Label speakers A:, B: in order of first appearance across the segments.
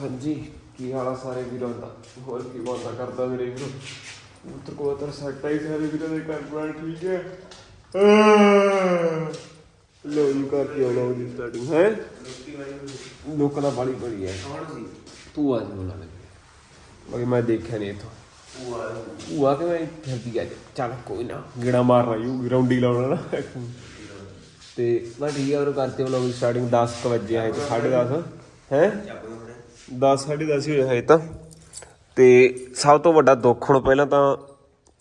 A: ਹਾਂਜੀ ਕੀ ਹਾਲ ਆ ਸਾਰੇ ਵੀਰਾਂ ਦਾ? ਹੋਰ ਕੀ ਬਾਤਾਂ ਕਰਦਾ ਮੇਰੇ ਵੀਰੋ? ਉੱਤਰ ਕੋਤਰ ਸੱਟਾ ਹੀ ਸਾਰੇ ਵੀਰਾਂ ਦੇ ਘਰ ਬਾਰ ਠੀਕ ਹੈ। ਲੋ ਯੂ ਕਰ ਕੀ ਲੋ ਦੀ ਸਟਾਰਟਿੰਗ ਹੈ? ਲੋਕਾਂ ਦਾ ਬਾਲੀ ਬੜੀ ਹੈ। ਤੂੰ ਆ ਜਾ ਲੱਗੇ। ਬਾਕੀ ਮੈਂ ਦੇਖਿਆ ਨਹੀਂ ਇਥੋਂ। ਉਹ ਆ ਕੇ ਮੈਂ ਫਿਰਦੀ ਗਿਆ ਚੱਲ ਕੋਈ ਨਾ ਗੇੜਾ ਮਾਰਨਾ ਯੂ ਗਰਾਉਂਡੀ ਲਾਉਣਾ ਨਾ ਤੇ ਮੈਂ ਠੀਕ ਆ ਉਹ ਕਰਤੇ ਵਲੋਗ ਸਟਾਰਟਿੰਗ 10 ਕੁ ਵਜੇ ਆਏ ਤੇ 10:30 ਹੈ?
B: ਨੂੰ
A: 10 10:30 ਹੋਏ ਹੈ ਤਾਂ। ਤੇ ਸਭ ਤੋਂ ਵੱਡਾ ਦੁੱਖ ਹੁਣ ਪਹਿਲਾਂ ਤਾਂ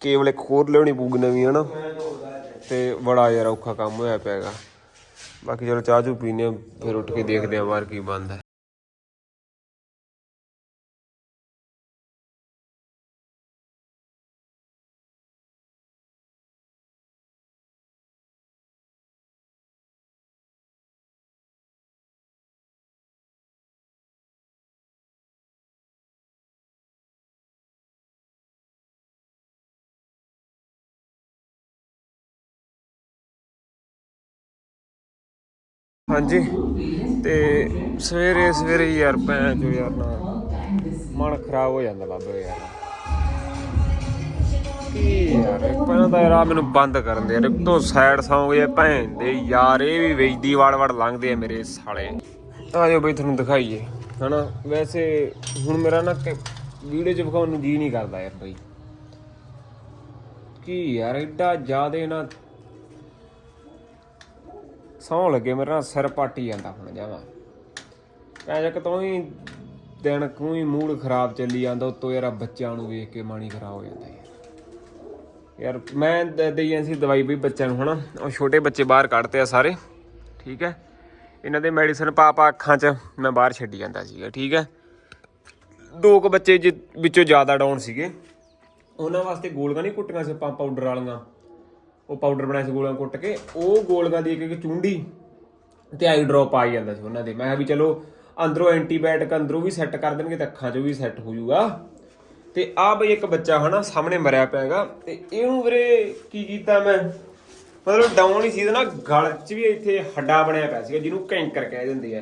A: ਕੇਵਲ ਇੱਕ ਹੋਰ ਲਿਆਉਣੀ ਪਊਗੀ ਨਵੀਂ ਹਨਾ? ਤੇ ਬੜਾ ਯਾਰ ਔਖਾ ਕੰਮ ਹੋਇਆ ਪਿਆਗਾ ਬਾਕੀ ਚਲੋ ਚਾਹ ਚੂ ਪੀਨੇ ਆ, ਫਿਰ ਉੱਠ ਕੇ ਦੇਖਦੇ ਆ ਬਾਹਰ ਕੀ ਬਣਦਾ। ਹਾਂਜੀ। ਤੇ ਸਵੇਰੇ ਸਵੇਰੇ ਯਾਰ ਭੈਣ ਜੋ ਯਾਰ ਨਾ ਮਨ ਖਰਾਬ ਹੋ ਜਾਂਦਾ ਬਾਬੇ ਯਾਰ। ਕੀ ਯਾਰ, ਪਹਿਲਾਂ ਤਾਂ ਯਾਰ ਮੈਨੂੰ ਬੰਦ ਕਰਨ ਦੇ ਯਾਰ, ਇੱਕ ਤੋਂ ਸਾਈਡ ਸੌਂਗ ਜੇ ਭੈਣ ਦੇ ਯਾਰ, ਇਹ ਵੀ ਵੇਚਦੀ ਵੜ ਵੜ ਲੰਘਦੇ ਆ ਮੇਰੇ ਸਾਲੇ। ਆ ਜਾਓ ਬਈ ਤੁਹਾਨੂੰ ਦਿਖਾਈਏ, ਹਨਾ? ਵੈਸੇ ਹੁਣ ਮੇਰਾ ਨਾ ਵੀਡੀਓ ਚ ਵਿਖਾਉਣ ਨੂੰ ਜੀ ਨਹੀਂ ਕਰਦਾ ਯਾਰ ਬਈ। ਕੀ ਯਾਰ, ਐਡਾ ਜ਼ਿਆਦਾ ਨਾ ਸੌਂ ਲੱਗੇ, ਮੇਰੇ ਨਾਲ ਸਿਰ ਪਾਟੀ ਜਾਂਦਾ ਹੁਣ ਜਾਵਾ। ਐ ਜਕ ਤੋਂ ਹੀ ਦਿਨ ਕੂ ਹੀ ਮੂਡ ਖਰਾਬ ਚੱਲੀ ਜਾਂਦਾ, ਉਤੋਂ ਯਾਰ ਬੱਚਿਆਂ ਨੂੰ ਵੇਖ ਕੇ ਮਾਣੀ ਖਰਾਬ ਹੋ ਜਾਂਦਾ ਯਾਰ। ਮੈਂ ਦ- ਦੇਈ ਜਾਂਦੀ ਸੀ ਦਵਾਈ ਵੀ ਬੱਚਿਆਂ ਨੂੰ, ਹਨਾ? ਉਹ ਛੋਟੇ ਬੱਚੇ ਬਾਹਰ ਕੱਢਤੇ ਆ ਸਾਰੇ, ਠੀਕ ਹੈ? ਇਹਨਾਂ ਦੇ ਮੈਡੀਸਨ ਪਾ ਪਾ ਅੱਖਾਂ 'ਚ, ਮੈਂ ਬਾਹਰ ਛੱਡੀ ਜਾਂਦਾ ਸੀਗਾ, ਠੀਕ ਹੈ? ਦੋ ਕੁ ਬੱਚੇ ਜਿ- ਵਿੱਚੋਂ ਜ਼ਿਆਦਾ ਡਾਊਨ ਸੀਗੇ। ਉਹਨਾਂ ਵਾਸਤੇ ਗੋਲਗਾਂ ਨਹੀਂ ਕੁੱਟੀਆਂ ਸੀ, ਆਪਾਂ ਪਾਊਡਰ ਵਾਲੀਆਂ। ਉਹ ਪਾਊਡਰ ਬਣਾਇਆ ਸੀ ਗੋਲਾਂ ਕੁੱਟ ਕੇ, ਉਹ ਗੋਲੀਆਂ ਦੀ ਇੱਕ ਇੱਕ ਚੁੰਡੀ ਤੇ ਆਈ ਡ੍ਰੌਪ ਆ ਜਾਂਦਾ ਸੀ ਉਹਨਾਂ ਦੇ। ਮੈਂ ਕਿਹਾ ਵੀ ਚਲੋ, ਅੰਦਰੋਂ ਐਂਟੀਬਾਇਓਟਿਕ ਅੰਦਰੋਂ ਵੀ ਸੈੱਟ ਕਰ ਦੇਣਗੇ ਤਾਂ ਅੱਖਾਂ 'ਚੋਂ ਵੀ ਸੈੱਟ ਹੋ ਜਾਊਗਾ। ਤੇ ਆ ਬਈ ਇੱਕ ਬੱਚਾ ਹਨਾ, ਸਾਹਮਣੇ ਮਰਿਆ ਪਿਆ ਹੈਗਾ। ਤੇ ਇਹਨੂੰ ਵੀਰੇ ਕੀ ਕੀਤਾ ਮੈਂ? ਮਤਲਬ ਡਾਊਨ ਹੀ ਸੀ ਨਾ ਗਲ 'ਚ ਵੀ ਇੱਥੇ ਹੱਡਾ ਬਣਿਆ ਪਿਆ ਸੀਗਾ, ਜਿਹਨੂੰ ਕੈਂਕਰ ਕਹਿ ਦਿੰਦੇ ਆ।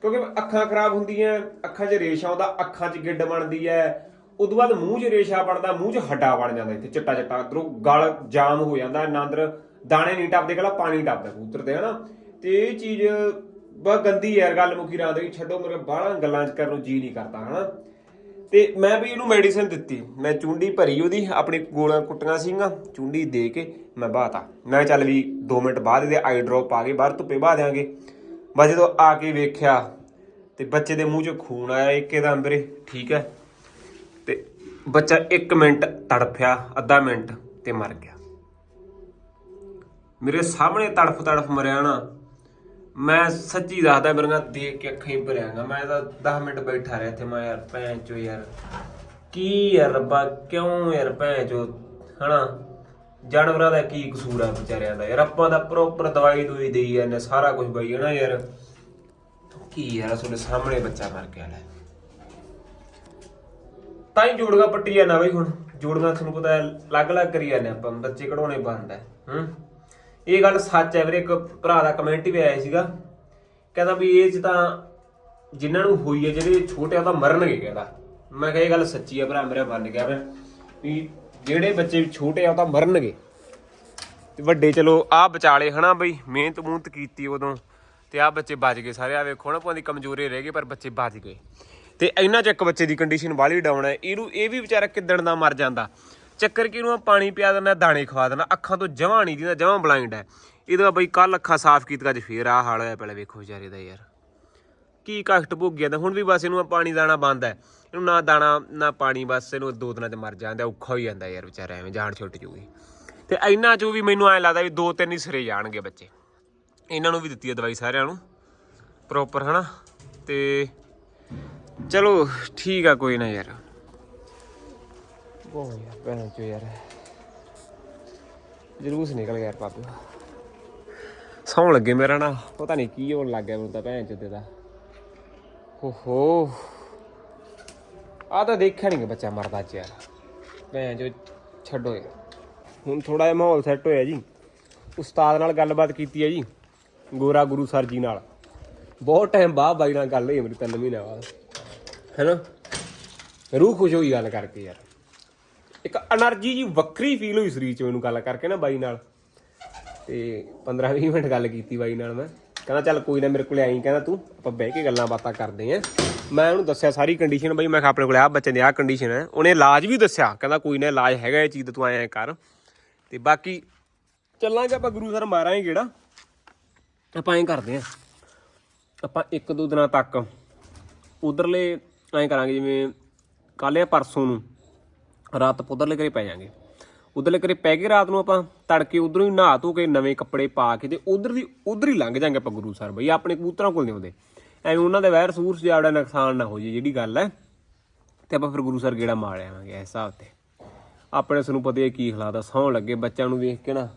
A: ਕਿਉਂਕਿ ਅੱਖਾਂ ਖਰਾਬ ਹੁੰਦੀਆਂ, ਅੱਖਾਂ 'ਚ ਰੇਸ਼ਾ ਆਉਂਦਾ, ਅੱਖਾਂ 'ਚ ਗਿੱਡ ਬਣਦੀ ਹੈ ਉਦੋਂ ਬਾਅਦ ਮੂੰਹ 'ਚ ਰੇਸ਼ਾ ਬਣਦਾ, ਮੂੰਹ 'ਚ ਹੱਡਾ ਬਣ ਜਾਂਦਾ ਇੱਥੇ, ਚਿੱਟਾ ਚਿੱਟਾ। ਅੰਦਰੋਂ ਗਲ ਜਾਮ ਹੋ ਜਾਂਦਾ, ਨਾ ਅੰਦਰ ਦਾਣੇ ਨਹੀਂ ਟੱਪਦੇ ਗਲਾ ਪਾਣੀ ਟੱਪਦਾ ਕਬੂਤਰ ਤੇ, ਹਨਾ? ਤੇ ਇਹ ਚੀਜ਼ ਬਹੁਤ ਗੰਦੀ ਯਾਰ, ਗੱਲ ਮੁਖੀ ਰਾਤ ਦੀ ਛੱਡੋ ਮੇਰੇ ਬਾਹਲਾਂ ਗੱਲਾਂ 'ਚ ਕਰਨ ਨੂੰ ਜੀ ਨਹੀਂ ਕਰਦਾ, ਹਨਾ? ਤੇ ਮੈਂ ਵੀ ਇਹਨੂੰ ਮੈਡੀਸਿਨ ਦਿੱਤੀ, ਮੈਂ ਚੁੰਡੀ ਭਰੀ ਉਹਦੀ, ਆਪਣੀ ਗੋਲਾਂ ਕੁੱਟੀਆਂ ਸੀਗਾ ਚੁੰਡੀ ਦੇ ਕੇ ਮੈਂ ਬਾਤਾ ਮੈਂ ਚੱਲ ਵੀ 2 ਮਿੰਟ ਬਾਅਦ ਇਹਦੇ ਆਈ ਡ੍ਰੌਪ ਪਾ ਕੇ ਬਾਹਰ ਧੁੱਪੇ ਬਾਹ ਦਿਆਂਗੇ। ਬਸ ਜਦੋਂ ਆ ਕੇ ਵੇਖਿਆ, ਤੇ ਬੱਚੇ ਦੇ ਮੂੰਹ 'ਚ ਖੂਨ ਆਇਆ ਇੱਕਦਮ ਵੀਰੇ ਠੀਕ ਹੈ ਬੱਚਾ 1 ਮਿੰਟ ਤੜਫਿਆ, ਅੱਧਾ ਮਿੰਟ ਤੇ ਮਰ ਗਿਆ। ਮੇਰੇ ਸਾਹਮਣੇ ਤੜਫ ਤੜਫ ਮਰਿਆ ਨਾ, ਮੈਂ ਸੱਚੀ ਦੱਸਦਾ ਮੇਰੀਆਂ ਦੇਖ ਕੇ ਅੱਖਾਂ ਹੀ ਭਰਿਆਗਾ ਮੈਂ ਤਾਂ 10 ਮਿੰਟ ਬੈਠਾ ਰਿਹਾ ਇੱਥੇ, ਮੈਂ ਯਾਰ ਭੈਣ ਚੋ ਯਾਰ, ਕੀ ਯਾਰ ਰੱਬਾ, ਕਿਉਂ ਯਾਰ ਭੈਣ ਚੋ, ਹਨਾ? ਜਾਨਵਰਾਂ ਦਾ ਕੀ ਕਸੂਰ ਆ ਵਿਚਾਰਿਆਂ ਦਾ? ਯਾਰ ਆਪਾਂ ਦਾ ਪ੍ਰੋਪਰ ਦਵਾਈ ਦੂਈ ਦੇਈ ਜਾਂਦੇ ਸਾਰਾ ਕੁਝ ਬਈ ਹੈ ਯਾਰ? ਕੀ ਯਾਰ ਤੁਹਾਡੇ ਸਾਹਮਣੇ ਬੱਚਾ ਮਰ ਗਿਆ, ਲੈ। ਤਾਂ ਹੀ ਜੋੜਗਾ ਪੱਟੀ ਜਾਂਦਾ ਬਈ ਹੁਣ। ਜੋੜਗਾ ਤੁਹਾਨੂੰ ਪਤਾ ਹੈ, ਅਲੱਗ-ਅਲੱਗ ਕਰੀ ਜਾਂਦੇ ਆਪਾਂ, ਬੱਚੇ ਕਢਾਉਣੇ ਬੰਦ ਹੈ, ਹੂੰ। ਇਹ ਗੱਲ ਸੱਚ ਹੈ ਵੀਰੇ, ਇੱਕ ਭਰਾ ਦਾ ਕਮੈਂਟ ਵੀ ਆਇਆ ਸੀਗਾ। ਕਹਿੰਦਾ ਵੀ ਇਹ ਚ ਤਾਂ ਜਿਨ੍ਹਾਂ ਨੂੰ ਹੋਈ ਹੈ, ਜਿਹੜੇ ਛੋਟੇ ਆ, ਉਹ ਤਾਂ ਮਰਨਗੇ ਕਹਿੰਦਾ। ਮੈਂ ਕਿਹਾ ਇਹ ਗੱਲ ਸੱਚੀ ਹੈ ਭਰਾ, ਮੇਰਾ ਮੰਨ ਗਿਆ ਮੈਂ। ਵੀ ਜਿਹੜੇ ਬੱਚੇ ਛੋਟੇ ਆ, ਉਹ ਤਾਂ ਮਰਨਗੇ। ਤੇ ਵੱਡੇ ਚਲੋ ਆ ਵਿਚਾਲੇ ਹਨਾ ਬਈ, ਮਿਹਨਤ ਮੂਹਨਤ ਕੀਤੀ ਉਦੋਂ। ਤੇ ਆ ਬੱਚੇ ਬਚ ਗਏ ਸਾਰੇ। ਆ ਵੇਖੋ ਨਾ ਭਾਵੇਂ ਕਮਜ਼ੋਰੀ ਰਹਿ ਗਏ ਪਰ ਬੱਚੇ ਬਚ ਗਏ। ਤੇ ਇਹਨਾਂ ਚ ਇੱਕ ਬੱਚੇ ਦੀ ਕੰਡੀਸ਼ਨ ਬਾਹਲੀ ਡਾਊਨ ਹੈ, ਇਹਨੂੰ ਇਹ ਵੀ ਵਿਚਾਰਾ ਕਿੱਦਣ ਦਾ ਮਰ ਜਾਂਦਾ? ਚੱਕਰ ਕਿ ਇਹਨੂੰ ਆ ਪਾਣੀ ਪਿਆ ਦਿੰਦਾ, ਦਾਣੇ ਖਵਾ ਦਿੰਦਾ, ਅੱਖਾਂ ਤੋਂ ਜਮਾਂ ਨਹੀਂ ਦਿੰਦਾ, ਜਮਾਂ ਬਲਾਈਂਡ ਹੈ। ਇਹਦਾ ਬਈ ਕੱਲ ਅੱਖਾਂ ਸਾਫ਼ ਕੀਤੀਆਂ, ਅੱਜ ਫੇਰ ਆ ਹਾਲ ਹੋਇਆ ਪਹਿਲੇ ਵੇਖੋ ਵਿਚਾਰੇ ਦਾ ਯਾਰ। ਕੀ ਕਸ਼ਟ ਭੋਗਿਆ ਤਾਂ ਹੁਣ ਵੀ ਬਸ ਇਹਨੂੰ ਆ ਪਾਣੀ ਦਾਣਾ ਬੰਦ ਹੈ। ਇਹਨੂੰ ਨਾ ਦਾਣਾ, ਨਾ ਪਾਣੀ, ਬਸ ਇਹਨੂੰ ਦੋ ਦਿਨਾਂ ਚ ਮਰ ਜਾਂਦਾ, ਔਖਾ ਹੋ ਜਾਂਦਾ ਯਾਰ ਵਿਚਾਰਾ, ਐਵੇਂ ਜਾਨ ਛੁੱਟ ਜੂਗੀ। ਤੇ ਇੰਨਾ ਚੋਂ ਵੀ ਮੈਨੂੰ ਐ ਲੱਗਦਾ ਵੀ ਦੋ ਤਿੰਨ ਹੀ ਸਿਰੇ ਜਾਣਗੇ ਬੱਚੇ। ਇਹਨਾਂ ਨੂੰ ਵੀ ਦਿੱਤੀ ਹੈ ਦਵਾਈ ਸਾਰਿਆਂ ਨੂੰ ਪ੍ਰੋਪਰ ਹਨਾ। ਤੇ ਚਲੋ ਠੀਕ ਆ ਕੋਈ ਨਾ ਯਾਰ। ਬਹੁਤ ਯਾਰ ਭੈਣ ਚੋ ਯਾਰ। ਜਲੂਸ ਨਿਕਲ ਗਿਆ ਯਾਰ ਪਾਪੂ ਸੌਣ ਲੱਗੇ ਮੇਰਾ ਨਾ। ਪਤਾ ਨਹੀਂ ਕੀ ਹੋਣ ਲੱਗ ਗਿਆ ਮੈਨੂੰ ਤਾਂ ਭੈਣ ਚੋਦੇ ਦਾ ਹੋ ਹੋ। ਆ ਤਾਂ ਦੇਖਿਆ ਨਹੀਂ ਬੱਚਾ ਮਰਦਾ ਅੱਜ ਯਾਰ। ਭੈਣ ਚੋ ਛੱਡੋ ਯਾਰ। ਹੁਣ ਥੋੜਾ ਜਿਹਾ ਮਾਹੌਲ ਸੈੱਟ ਹੋਇਆ ਜੀ। ਉਸਤਾਦ ਨਾਲ ਗੱਲਬਾਤ ਕੀਤੀ ਹੈ ਜੀ। ਗੋਰਾ ਗੁਰੂ ਸਰ ਜੀ ਨਾਲ। ਬਹੁਤ ਟਾਈਮ ਬਾਅਦ ਬਾਈ ਨਾਲ ਗੱਲ ਹੋਈ ਮੇਰੀ ਤਿੰਨ ਮਹੀਨੇ ਬਾਅਦ। ਹੈ ਨਾ ਰੂਹ ਖੁਸ਼ ਹੋਈ ਗੱਲ ਕਰਕੇ ਯਾਰ। ਇੱਕ એનર્ਜੀ ਜੀ ਵੱਖਰੀ ਫੀਲ ਹੋਈ ਸਰੀਰ 'ਚ ਮੈਨੂੰ ਗੱਲ ਕਰਕੇ ਨਾ ਬਾਈ ਨਾਲ। ਤੇ 15-20 ਮਿੰਟ ਗੱਲ ਕੀਤੀ ਬਾਈ ਨਾਲ ਮੈਂ। ਕਹਿੰਦਾ, ਚੱਲ ਕੋਈ ਨਾ ਮੇਰੇ ਕੋਲ ਆਈ, ਕਹਿੰਦਾ ਤੂੰ, ਆਪਾਂ ਬਹਿ ਕੇ ਗੱਲਾਂ ਬਾਤਾਂ ਕਰਦੇ ਆਂ। ਮੈਂ ਉਹਨੂੰ ਦੱਸਿਆ ਸਾਰੀ ਕੰਡੀਸ਼ਨ ਬਾਈ, ਮੈਂ ਕਿਹਾ ਆਪਣੇ ਕੋਲ ਆ ਬੱਚੇ ਦੀ ਆ ਕੰਡੀਸ਼ਨ ਹੈ। ਉਹਨੇ ਇਲਾਜ ਵੀ ਦੱਸਿਆ। ਕਹਿੰਦਾ, ਕੋਈ ਨਾ ਇਲਾਜ ਹੈਗਾ ਇਹ ਚੀਜ਼ ਦਾ ਤੂੰ ਆਇਆ ਕਰ। ਤੇ ਬਾਕੀ ਚੱਲਾਂਗੇ ਆਪਾਂ, ਗੁਰੂ ਸਰ ਮਾਰਾਂਗੇ ਕਿਹੜਾ? ਆਪਾਂ ਐਂ ਕਰਦੇ ਆਂ। ਆਪਾਂ ਇੱਕ ਦੋ ਦਿਨਾਂ ਤੱਕ ਉਧਰਲੇ ਐਂ ਕਰਾਂਗੇ ਜਿਵੇਂ ਕੱਲ੍ਹ ਜਾਂ ਪਰਸੋਂ ਨੂੰ ਰਾਤ ਪੁੱਧਰਲੇ ਘਰੇ ਪੈ ਜਾਾਂਗੇ। ਉਧਰਲੇ ਘਰੇ ਪੈ ਕੇ ਰਾਤ ਨੂੰ ਆਪਾਂ ਤੜਕੇ ਉਧਰੋਂ ਹੀ ਨਹਾ ਧੋ ਕੇ ਨਵੇਂ ਕੱਪੜੇ ਪਾ ਕੇ ਤੇ ਉਧਰ ਦੀ, ਉਧਰ ਹੀ ਲੰਘ ਜਾਾਂਗੇ ਆਪਾਂ ਗੁਰੂ ਸਰ ਬਈ, ਆਪਣੇ ਕਬੂਤਰਾਂ ਕੋਲ ਨਹੀਂ ਆਉਂਦੇ। ਐਵੇਂ ਉਹਨਾਂ ਦੇ ਵੈਰ ਸੂਰ ਸਜਾਵੜਾ ਨੁਕਸਾਨ ਨਾ ਹੋ ਜੇ ਜਿਹੜੀ ਗੱਲ ਹੈ। ਤੇ ਆਪਾਂ ਫਿਰ ਗੁਰੂ ਸਰ ਗੇੜਾ ਮਾਰ ਆਵਾਂਗੇ ਇਸ ਹਿਸਾਬ ਤੇ। ਆਪਣੇ ਸਾਨੂੰ ਪਤਾ ਹੈ ਕੀ ਹਾਲਾਤ ਆ, ਸੌਣ ਲੱਗੇ ਬੱਚਿਆਂ ਨੂੰ ਵੇਖ ਕੇ ਨਾ।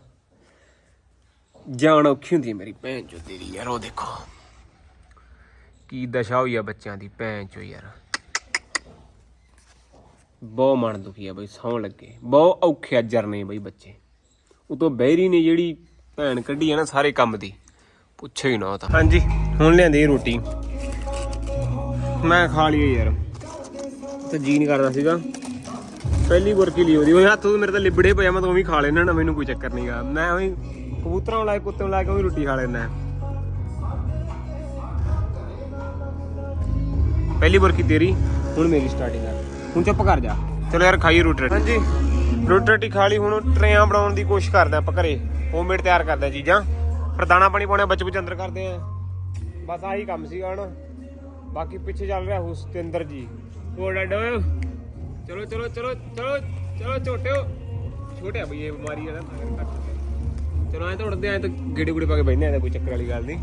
A: ਜਾਨ ਔਖੀ ਹੁੰਦੀ ਹੈ ਮੇਰੀ ਭੈਣ ਚੋ ਤੇਰੀ ਯਾਰ, ਉਹ ਦੇਖੋ। ਕੀ ਦਸ਼ਾ ਹੋਈ ਆ ਬੱਚਿਆਂ ਦੀ, ਭੈਣ ਚੋ ਯਾਰ। ਬਹੁਤ ਮਨ ਦੁਖੀ ਆ ਬਈ, ਸੌਣ ਲੱਗੇ। ਬਹੁਤ ਔਖੇ ਆ ਜਰਨੇ ਬਈ ਬੱਚੇ। ਉਤੋਂ ਬਹਿਰੀ ਨੇ ਜਿਹੜੀ ਭੈਣ ਕੱਢੀ ਆ ਨਾ ਸਾਰੇ ਕੰਮ ਦੀ ਪੁੱਛੇ ਹੀ ਨਾ ਤਾਂ। ਹਾਂਜੀ, ਹੁਣ ਲਿਆਂਦੀ ਰੋਟੀ। ਮੈਂ ਖਾ ਲਈ ਯਾਰ। ਤੇ ਜੀ ਨਹੀਂ ਕਰਦਾ ਸੀਗਾ। ਪਹਿਲੀ ਬੁਰਕੀ ਲਈ ਉਹਦੀ। ਉਹ ਹੱਥ ਤੋਂ ਮੇਰੇ ਤਾਂ ਲਿਬੜੇ ਪਿਆ ਮੈਂ ਤਾਂ ਉਹ ਵੀ ਖਾ ਲੈਣਾ ਨਾ, ਮੈਨੂੰ ਕੋਈ ਚੱਕਰ ਨਹੀਂਗਾ ਮੈਂ ਉਹੀ ਕਬੂਤਰਾਂ ਨੂੰ ਕੁੱਤੇ ਨੂੰ ਲਾ ਕੇ ਉਹ ਵੀ ਰੋਟੀ ਖਾ ਲੈਣਾ ਪਹਿਲੀ ਬੁਰਕੀ ਤੇਰੀ, ਹੁਣ ਮੇਰੀ ਸਟਾਰਟਿੰਗ ਆ। ਹੁਣ ਚੁੱਪ ਕਰ ਜਾ। ਚਲੋ ਯਾਰ ਖਾਈ ਰੋਟੀ। ਹਾਂਜੀ। ਰੋਟੀ ਰਾਟੀ ਖਾ ਲਈ ਹੁਣ ਟਰੇਆਂ ਬਣਾਉਣ ਦੀ ਕੋਸ਼ਿਸ਼ ਕਰਦੇ ਆਪਾਂ ਘਰੇ। ਹੋਮਮੇਡ ਤਿਆਰ ਕਰਦੇ ਆ ਚੀਜ਼ਾਂ। ਫਿਰ ਦਾਣਾ ਪਾਣੀ ਪਾਉਣੇ ਬੱਚ ਬੱਚ ਅੰਦਰ ਕਰਦੇ ਆ। ਬਸ ਆਹੀ ਕੰਮ ਸੀਗਾ ਹਣ ਬਾਕੀ ਪਿੱਛੇ ਚੱਲ ਰਿਹਾ ਹੁਸਤਿੰਦਰ ਜੀ। ਉਹ ਡਾਡੋ ਚਲੋ ਚਲੋ ਚਲੋ ਚਲੋ ਚਲੋ ਛੋਟਿਓ। ਛੋਟਿਆ ਬਈ ਇਹ ਬਿਮਾਰੀ ਹੈ ਨਾ ਚਲੋ ਐ ਤਾਂ ਉੜਦੇ ਐ ਤਾਂ ਗੇੜੇ ਗੁੜੇ ਪਾ ਕੇ ਬੈਠਨੇ ਆ ਕੋਈ ਚੱਕਰ ਵਾਲੀ ਗੱਲ ਨਹੀਂ।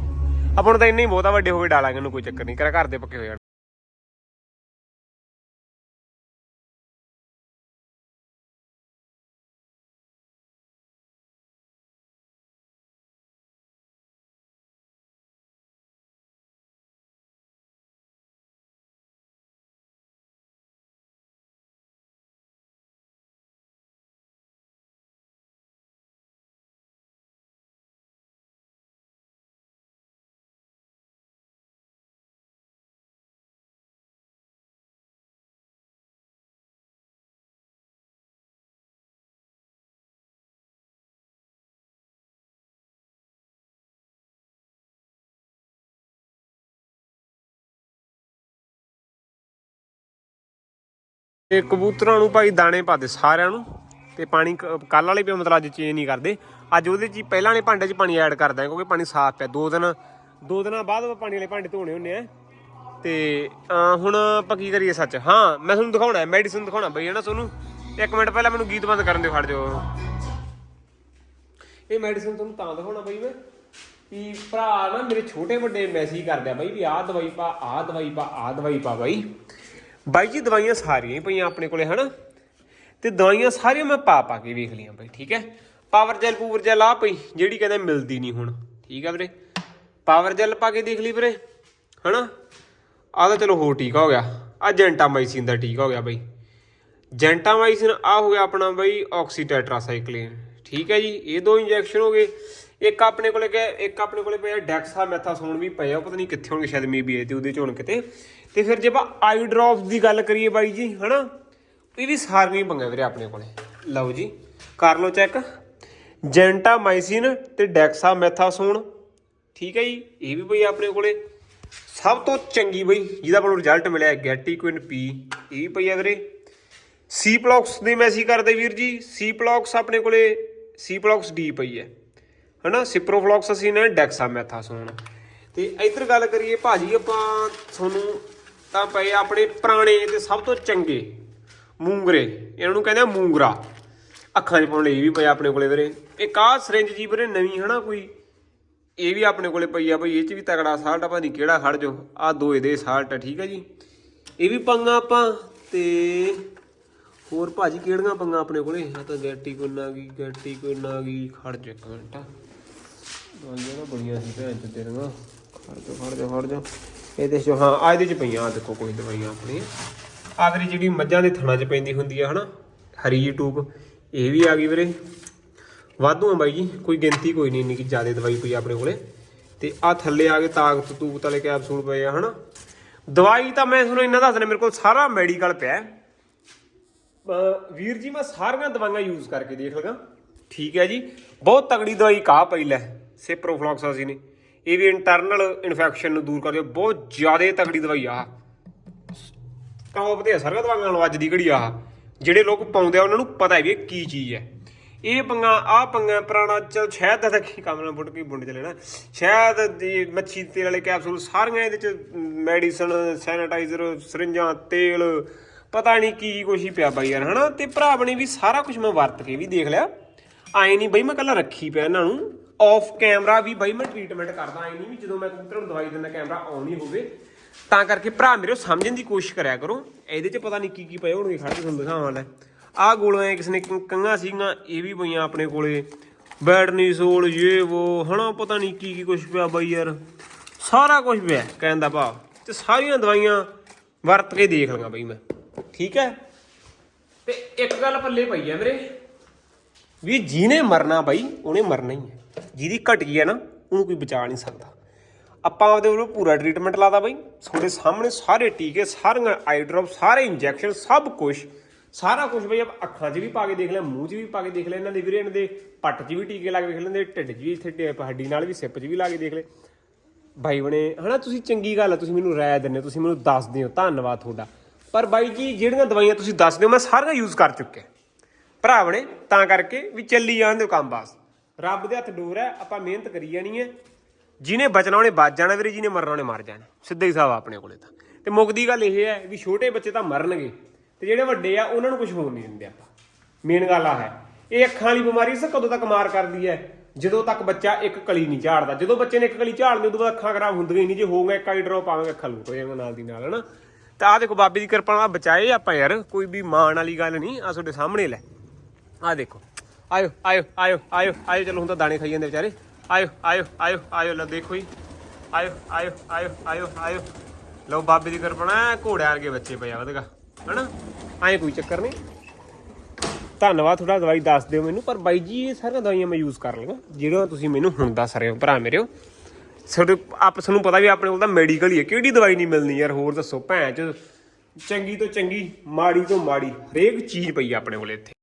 A: ਆਪਾਂ ਨੂੰ ਤਾਂ ਇੰਨੇ ਹੀ ਬਹੁਤਾ ਵੱਡੇ ਹੋ ਕੇ ਡਾਲਾਂਗੇ ਉਹਨੂੰ ਕੋਈ ਚੱਕਰ ਨਹੀਂ। ਕਰਾ ਘਰ ਦੇ ਪੱਕੇ ਹੋ ਤੇ ਕਬੂਤਰਾਂ ਨੂੰ ਭਾਈ ਦਾਣੇ ਪਾ ਦੇ ਸਾਰਿਆਂ ਨੂੰ ਤੇ ਪਾਣੀ ਕੱਲ ਵਾਲੇ ਵੀ ਮਤਲਬ ਅੱਜ ਚੇਂਜ ਨਹੀਂ ਕਰਦੇ। ਅੱਜ ਉਹਦੇ ਚ ਪਹਿਲਾਂ ਵਾਲੇ ਭਾਂਡੇ 'ਚ ਪਾਣੀ ਐਡ ਕਰਦਾ ਕਿਉਂਕਿ ਪਾਣੀ ਸਾਫ਼ ਪਿਆ। ਦੋ ਦਿਨ, ਦੋ ਦਿਨਾਂ ਬਾਅਦ ਪਾਣੀ ਵਾਲੇ ਭਾਂਡੇ ਧੋਣੇ ਹੁੰਦੇ ਆ। ਤੇ ਹੁਣ ਆਪਾਂ ਕੀ ਕਰੀਏ ਸੱਚ? ਹਾਂ, ਮੈਂ ਤੁਹਾਨੂੰ ਦਿਖਾਉਣਾ ਹੈ ਮੈਡੀਸਨ ਦਿਖਾਉਣਾ ਬਈ ਹੈ ਨਾ ਤੁਹਾਨੂੰ ਇੱਕ ਮਿੰਟ ਪਹਿਲਾਂ ਮੈਨੂੰ ਗੀਤ ਬੰਦ ਕਰਨ ਦਿਓ, ਖੜ ਜਾਓ। ਇਹ ਮੈਡੀਸਨ ਤੁਹਾਨੂੰ ਤਾਂ ਦਿਖਾਉਣਾ ਬਈ ਮੈਂ, ਵੀ ਭਰਾ ਨਾ ਮੇਰੇ ਛੋਟੇ ਵੱਡੇ ਮੈਸੇਜ ਕਰਦੇ ਆ ਬਈ ਵੀ ਆਹ ਦਵਾਈ ਪਾ, ਆਹ ਦਵਾਈ ਪਾ, ਆਹ ਦਵਾਈ ਪਾ ਬਾਈ। ਬਾਈ ਜੀ, ਦਵਾਈਆਂ ਸਾਰੀਆਂ ਹੀ ਪਈਆਂ ਆਪਣੇ ਕੋਲੇ, ਹਨਾ? ਤੇ ਦਵਾਈਆਂ ਸਾਰੀਆਂ ਮੈਂ ਪਾ ਪਾ ਕੇ ਵੇਖ ਲਈਆਂ ਬਾਈ, ਠੀਕ ਹੈ? ਪਾਵਰ ਜੈਲ ਪੂਵਰ ਜੈਲ ਆ ਪਈ, ਜਿਹੜੀ ਕਹਿੰਦੇ ਮਿਲਦੀ ਨਹੀਂ ਹੁਣ, ਠੀਕ ਆ ਵੀਰੇ? ਪਾਵਰ ਜੈਲ ਪਾ ਕੇ ਦੇਖ ਲਈ ਵੀਰੇ, ਹਨਾ? ਆਹ ਤਾਂ ਚਲੋ ਹੋ ਠੀਕ ਹੋ ਗਿਆ। ਆ ਜੈਂਟਾਮਾਈਸਿਨ ਦਾ ਠੀਕ ਹੋ ਗਿਆ ਬਾਈ। ਜੈਂਟਾਮਾਈਸਿਨ ਆ ਹੋ ਗਿਆ ਆਪਣਾ ਬਈ ਆਕਸੀਟੈਟਰਾਸਾਈਕਲਿਨ ਠੀਕ ਹੈ ਜੀ? ਇਹ ਦੋ ਇੰਜੈਕਸ਼ਨ ਹੋ ਗਏ। ਇੱਕ ਆਪਣੇ ਕੋਲੇ ਕਿ ਇੱਕ ਆਪਣੇ ਕੋਲੇ ਪਿਆ ਡੈਕਸਾਮੈਥਾਸੋਨ ਵੀ ਪਿਆ ਪਤਾ ਨਹੀਂ ਕਿੱਥੇ ਹੋਣਗੇ, ਸ਼ਾਇਦ ਮੇਬੀ ਤੇ ਉਹਦੇ ਚ ਹੋਣ ਕਿਤੇ। ਤੇ ਫਿਰ ਜੇ ਆਪਾਂ ਆਈ ਡ੍ਰੌਪਸ ਦੀ ਗੱਲ ਕਰੀਏ ਬਾਈ ਜੀ, ਹਨਾ? ਇਹ ਵੀ ਸਾਰੀਆਂ ਹੀ ਪੰਗਾ ਵੀਰੇ ਆਪਣੇ ਕੋਲੇ। ਲਓ ਜੀ, ਕਰ ਲਓ ਚੈੱਕ ਜੈਂਟਾਮਾਈਸਿਨ ਤੇ ਡੈਕਸਾਮੈਥਾਸੋਨ। ਠੀਕ ਹੈ ਜੀ, ਇਹ ਵੀ ਬਈ ਆਪਣੇ ਕੋਲੇ। ਸਭ ਤੋਂ ਚੰਗੀ ਬਈ, ਜਿਹਦਾ ਆਪਾਂ ਨੂੰ ਰਿਜ਼ਲਟ ਮਿਲਿਆ ਗੈਟੀਕੁਇਨ ਪੀ। ਇਹ ਵੀ ਪਈ ਆ ਵੀਰੇ। ਸੀ ਪਲੌਕਸ ਦੀ ਮੈਸੀ ਕਰਦੇ ਵੀਰ ਜੀ, ਸੀ ਪਲੌਕਸ ਆਪਣੇ ਕੋਲੇ, ਸੀ ਪਲੌਕਸ ਡੀ ਪਈ ਹੈ। ਹਨਾ, ਸਿਪਰੋਫਲੌਕਸ ਨੇ ਡੈਕਸਾਮੈਥਾਸੋਨ। ਤੇ ਇੱਧਰ ਗੱਲ ਕਰੀਏ, ਭਾਜੀ ਆਪਾਂ ਤੁਹਾਨੂੰ ਤਾਂ ਪਏ ਆਪਣੇ ਪੁਰਾਣੇ ਤੇ ਸਭ ਤੋਂ ਚੰਗੇ ਮੂੰਗਰੇ। ਇਹਨਾਂ ਨੂੰ ਕਹਿੰਦੇ ਆ ਮੂੰਗਰਾ। ਅੱਖਾਂ 'ਚ ਪਾਉਣ ਲਈ ਇਹ ਵੀ ਪਏ ਆਪਣੇ ਕੋਲੇ ਵੀਰੇ। ਇੱਕ ਆਹ ਸਿਰਿੰਜ ਜੀ ਵੀਰੇ ਨਵੀਂ, ਹਨਾ ਕੋਈ? ਇਹ ਵੀ ਆਪਣੇ ਕੋਲੇ ਪਈ ਆ ਬਈ, ਇਹ 'ਚ ਵੀ ਤਗੜਾ ਸਾਲਟ ਆ ਭਾਜੀ ਕਿਹੜਾ ਖੜ ਜੋ ਆ ਦੋ ਇਹਦੇ ਸਾਲਟ ਆ, ਠੀਕ ਹੈ ਜੀ। ਇਹ ਵੀ ਪੰਗਾ ਆਪਾਂ ਤੇ ਹੋਰ ਭਾਜੀ ਕਿਹੜੀਆਂ ਪੰਗਾ ਆਪਣੇ ਕੋਲੇ? ਆ ਤਾਂ ਗੈਟੀ ਕੋਈ ਨਾ ਗਈ, ਗੈਟੀ ਕੋਈ ਨਾ ਗਈ, ਖੜ ਜਾ ਇੱਕ ਮਿੰਟ। ਦਵਾਈਆਂ ਨਾ ਬੜੀਆਂ ਸੀ ਭੈਣ ਚ ਤੇਰੀਆਂ। ਖੜ ਜਾ ਖੜ ਜਾ ਖੜ ਜਾ। ਇਹਦੇ ਚ ਹਾਂ ਆ ਇਹਦੇ ਚ ਪਈਆਂ ਆ ਦੇਖੋ, ਕੋਈ ਦਵਾਈਆਂ ਆਪਣੀਆਂ। ਆਖਰੀ ਜਿਹੜੀ ਮੱਝਾਂ ਦੇ ਥਣਾ ਚ ਪੈਂਦੀ ਹੁੰਦੀ ਆ, ਹਨਾ? ਹਰੀ ਜੀ ਟੂਬ ਇਹ ਵੀ ਆ ਗਈ ਵੀਰੇ। ਵਾਧੂ ਆ ਬਾਈ ਜੀ, ਕੋਈ ਗਿਣਤੀ ਕੋਈ ਨਹੀਂ, ਇੰਨੀ ਕਿ ਜ਼ਿਆਦਾ ਦਵਾਈ ਪਈ ਆ ਆਪਣੇ ਕੋਲੇ। ਤੇ ਆ ਥੱਲੇ ਆ ਕੇ ਤਾਕਤ ਤੂਕਤ ਵਾਲੇ ਕੈਪਸੂਲ ਪਏ ਆ, ਹਨਾ? ਦਵਾਈ ਤਾਂ ਮੈਂ ਤੁਹਾਨੂੰ ਇੰਨਾ ਦੱਸ ਦਿੰਦਾ ਮੇਰੇ ਕੋਲ ਸਾਰਾ ਮੈਡੀਕਲ ਪਿਆ ਹੈ। ਅਹ ਵੀਰ ਜੀ, ਮੈਂ ਸਾਰੀਆਂ ਦਵਾਈਆਂ ਯੂਜ਼ ਕਰਕੇ ਦੇਖ ਲਗਾ। ਠੀਕ ਹੈ ਜੀ, ਬਹੁਤ ਤਗੜੀ ਦਵਾਈ ਕਾ ਪਈ ਲੈ ਸੇਪਰੋਫਲੌਕਸਾਸੀ ਨੇ ਇਹ ਵੀ ਇੰਟਰਨਲ ਇਨਫੈਕਸ਼ਨ ਨੂੰ ਦੂਰ ਕਰਦੀ ਹੈ ਬਹੁਤ ਜ਼ਿਆਦਾ ਤਕੜੀ ਦਵਾਈ ਆ। ਟੌਪ ਤੇ ਆ ਸਾਰੀਆਂ ਦਵਾਈਆਂ ਨਾਲੋਂ ਅੱਜ ਦੀ ਘੜੀ ਆ। ਜਿਹੜੇ ਲੋਕ ਪਾਉਂਦੇ ਆ, ਉਹਨਾਂ ਨੂੰ ਪਤਾ ਹੈ ਵੀ ਇਹ ਕੀ ਚੀਜ਼ ਹੈ ਇਹ ਪੰਗਾ ਆ ਪੰਗਾ, ਪੁਰਾਣਾ ਚਲ ਸ਼ਾਇਦ ਦਾ ਤਾਂ ਕੀ ਕੰਮ ਨਾਲ ਬੁੱਢ ਕੇ ਬੁੰਡ ਚਲੇ ਨਾ। ਸ਼ਾਇਦ ਦੀ ਮੱਛੀ ਤੇਲ ਵਾਲੇ ਕੈਪਸੂਲ ਸਾਰੀਆਂ ਇਹਦੇ ਚ ਮੈਡੀਸਨ ਸੈਨੀਟਾਈਜ਼ਰ ਸਰਿੰਜਾਂ ਤੇਲ, ਪਤਾ ਨਹੀਂ ਕੀ ਕੁਛ ਹੀ ਪਿਆ ਬਾਈ ਯਾਰ, ਹਨਾ? ਤੇ ਭਰਾ ਬਣੇ ਵੀ ਸਾਰਾ ਕੁਝ ਮੈਂ ਵਰਤ ਕੇ ਵੀ ਦੇਖ ਲਿਆ। ਆਏ ਨਹੀਂ ਬਈ ਮੈਂ ਕੱਲਾ ਰੱਖੀ ਪਿਆ ਇਹਨਾਂ ਨੂੰ। ਆਫ ਕੈਮਰਾ ਵੀ ਬਾਈ ਮੈਂ ਟ੍ਰੀਟਮੈਂਟ ਕਰਦਾ ਆਏ ਨਹੀਂ ਵੀ ਜਦੋਂ ਮੈਂ ਕਬੂਤਰ ਨੂੰ ਦਵਾਈ ਦਿੰਦਾ ਕੈਮਰਾ ਆਨ ਹੀ ਹੋਵੇ। ਤਾਂ ਕਰਕੇ ਭਰਾ ਮੇਰੇ ਸਮਝਣ ਦੀ ਕੋਸ਼ਿਸ਼ ਕਰਿਆ ਕਰੋ। ਇਹਦੇ 'ਚ ਪਤਾ ਨਹੀਂ ਕੀ ਕੀ ਪਏ ਹੋਣਗੇ, ਖੜ ਕੇ ਤੁਹਾਨੂੰ ਦਿਖਾਵਾਂ ਲੈ ਆਹ ਗੋਲੀਆਂ ਕਿਸ ਨੇ ਕ- ਕੰਘਾਂ ਸੀਗੀਆਂ, ਇਹ ਵੀ ਪਈਆਂ ਆਪਣੇ ਕੋਲੇ। ਬੈਡਨੀਸੋਲ ਇਹ ਉਹ ਹਨਾ, ਪਤਾ ਨਹੀਂ ਕੀ ਕੀ ਕੁਝ ਪਿਆ ਬਾਈ ਯਾਰ। ਸਾਰਾ ਕੁਝ ਪਿਆ, ਕਹਿਣ ਦਾ ਭਾਵ। ਤੇ ਸਾਰੀਆਂ ਦਵਾਈਆਂ ਵਰਤ ਕੇ ਦੇਖ ਲਵਾਂ ਬਈ ਮੈਂ। ਠੀਕ ਹੈ? ਤੇ ਇੱਕ ਗੱਲ ਪੱਲੇ ਪਈ ਹੈ ਮੇਰੇ। ਵੀ ਜਿਹਨੇ ਮਰਨਾ ਬਾਈ, ਉਹਨੇ ਮਰਨਾ ਹੀ ਹੈ। ਜਿਹਦੀ ਘਟਕੀ ਹੈ ਨਾ, ਉਹਨੂੰ ਕੋਈ ਬਚਾ ਨਹੀਂ ਸਕਦਾ। ਆਪਾਂ ਆਪਦੇ ਵੱਲੋਂ ਪੂਰਾ ਟ੍ਰੀਟਮੈਂਟ ਲਾਦਾ ਬਾਈ। ਤੁਹਾਡੇ ਸਾਹਮਣੇ ਸਾਰੇ ਟੀਕੇ, ਸਾਰੀਆਂ ਆਈ ਡ੍ਰੌਪ ਸਾਰੇ ਇੰਜੈਕਸ਼ਨ ਸਭ ਕੁਝ ਸਾਰਾ ਕੁਝ ਬਈ ਆਪ ਅੱਖਾਂ 'ਚ ਵੀ ਪਾ ਕੇ ਦੇਖ ਲਿਆ, ਮੂੰਹ 'ਚ ਵੀ ਪਾ ਕੇ ਦੇਖ ਲਿਆ ਇਹਨਾਂ ਦੇ ਵੀਰੇ, ਇਹਨਾਂ ਦੇ ਪੱਟ 'ਚ ਵੀ ਟੀਕੇ ਲਾ ਕੇ ਦੇਖ ਲੈਂਦੇ ਢਿੱਡ 'ਚ ਵੀ ਇੱਥੇ ਹੱਡੀ ਨਾਲ ਵੀ ਸਿੱਪ 'ਚ ਵੀ ਲਾ ਕੇ ਦੇਖ ਲੈ ਬਾਈ ਬਣੇ, ਹਨਾ, ਤੁਸੀਂ ਚੰਗੀ ਗੱਲ ਆ, ਤੁਸੀਂ ਮੈਨੂੰ ਰਾਇ ਦਿੰਦੇ ਹੋ, ਤੁਸੀਂ ਮੈਨੂੰ ਦੱਸਦੇ ਹੋ, ਧੰਨਵਾਦ ਤੁਹਾਡਾ। ਪਰ ਬਾਈ ਜੀ, ਜਿਹੜੀਆਂ ਦਵਾਈਆਂ ਤੁਸੀਂ ਦੱਸਦੇ ਹੋ, ਮੈਂ ਸਾਰੀਆਂ ਯੂਜ਼ ਕਰ ਚੁੱਕਿਆ। ਭਰਾ ਬਣੇ ਤਾਂ ਕਰਕੇ ਵੀ ਚੱਲੀ ਜਾਣ ਦਿਓ ਕੰਮ ਬਾਸ। ਰੱਬ ਦੇ ਹੱਥ ਡੋਰ ਹੈ, ਆਪਾਂ ਮਿਹਨਤ ਕਰੀ ਜਾਣੀ ਹੈ। ਜਿਹਨੇ ਬਚਣਾ ਉਹਨੇ ਬਚ ਜਾਣਾ ਵੀਰੇ, ਜਿਹਨੇ ਮਰਨਾ ਉਹਨੇ ਮਰ ਜਾਣਾ। ਸਿੱਧਾ ਹੀ ਹਿਸਾਬ ਆਪਣੇ ਕੋਲੇ ਤਾਂ। ਤੇ ਮੁੱਕਦੀ ਗੱਲ ਇਹ ਹੈ ਵੀ ਛੋਟੇ ਬੱਚੇ ਤਾਂ ਮਰਨਗੇ। ਤੇ ਜਿਹੜੇ ਵੱਡੇ ਆ, ਉਹਨਾਂ ਨੂੰ ਕੁਝ ਹੋਣ ਨਹੀਂ ਦਿੰਦੇ ਆਪਾਂ। ਮੇਨ ਗੱਲ ਆ ਹੈ, ਇਹ ਅੱਖਾਂ ਵਾਲੀ ਬਿਮਾਰੀ ਇਸ ਕਦੋਂ ਤੱਕ ਮਾਰ ਕਰਦੀ ਹੈ? ਜਦੋਂ ਤੱਕ ਬੱਚਾ ਇੱਕ ਕਲੀ ਨਹੀਂ ਝਾੜਦਾ। ਜਦੋਂ ਬੱਚੇ ਨੇ ਇੱਕ ਕਲੀ ਝਾੜਨੀ, ਉਦੋਂ ਬਾਅਦ ਅੱਖਾਂ ਖਰਾਬ ਹੁੰਦੀਆਂ ਹੀ ਨਹੀਂ। ਜੇ ਹੋਊਗਾ ਇੱਕ ਆਈ ਡ੍ਰੌਪ, ਆਵਾਂਗੇ ਅੱਖਾਂ ਲੁਕ ਹੋ ਜਾਣਗੀਆਂ ਨਾਲ ਦੀ ਨਾਲ, ਹਨਾ? ਤਾਂ ਆ ਦੇਖੋ ਬਾਬੇ ਦੀ ਕਿਰਪਾ ਨਾਲ ਬਚਾਏ ਆਪਾਂ ਯਾਰ, ਕੋਈ ਵੀ ਮਾਣ ਵਾਲੀ ਗੱਲ ਨਹੀਂ ਆ ਤੁਹਾਡੇ ਸਾਹਮਣੇ ਲੈ। ਆ ਦੇਖੋ ਆਇਓ ਆਇਓ ਆਇਓ ਆਇਓ ਆਇਓ ਚਲੋ ਹੁਣ ਤਾਂ ਦਾਣੇ ਖਾਈ ਜਾਂਦੇ ਵਿਚਾਰੇ ਆਇਓ ਆਇਓ ਆਇਓ ਆਇਓ ਲੈ ਦੇਖੋ ਜੀ ਆਇਓ ਆਇਓ ਆਇਓ ਆਇਓ ਆਇਓ ਲਓ ਬਾਬੇ ਦੀ ਕਿਰਪਾ ਨਾਲ ਘੋੜਿਆਂ ਵਰਗੇ ਬੱਚੇ ਪਏ ਆ ਉਹਦੇਗਾ ਹਨਾ ਐਂ ਕੋਈ ਚੱਕਰ ਨਹੀਂ ਧੰਨਵਾਦ ਤੁਹਾਡਾ ਦਵਾਈ ਦੱਸ ਦਿਓ ਮੈਨੂੰ ਪਰ ਬਾਈ ਜੀ ਇਹ ਸਾਰੀਆਂ ਦਵਾਈਆਂ ਮੈਂ ਯੂਜ਼ ਕਰ ਲਵਾਂ ਜਿਹੜੀਆਂ ਤੁਸੀਂ ਮੈਨੂੰ ਹੁਣ ਦੱਸ ਰਹੇ ਹੋ ਭਰਾ ਮੇਰੇ ਤੁਹਾਡੇ ਆਪ ਤੁਹਾਨੂੰ ਪਤਾ ਵੀ ਆਪਣੇ ਕੋਲ ਤਾਂ ਮੈਡੀਕਲ ਹੀ ਹੈ ਕਿਹੜੀ ਦਵਾਈ ਨਹੀਂ ਮਿਲਣੀ ਯਾਰ ਹੋਰ ਦੱਸੋ ਭੈਣ ਚ ਚੰਗੀ ਤੋਂ ਚੰਗੀ ਮਾੜੀ ਤੋਂ ਮਾੜੀ ਹਰੇਕ ਚੀਜ਼ ਪਈ ਆ ਆਪਣੇ ਕੋਲ ਇੱਥੇ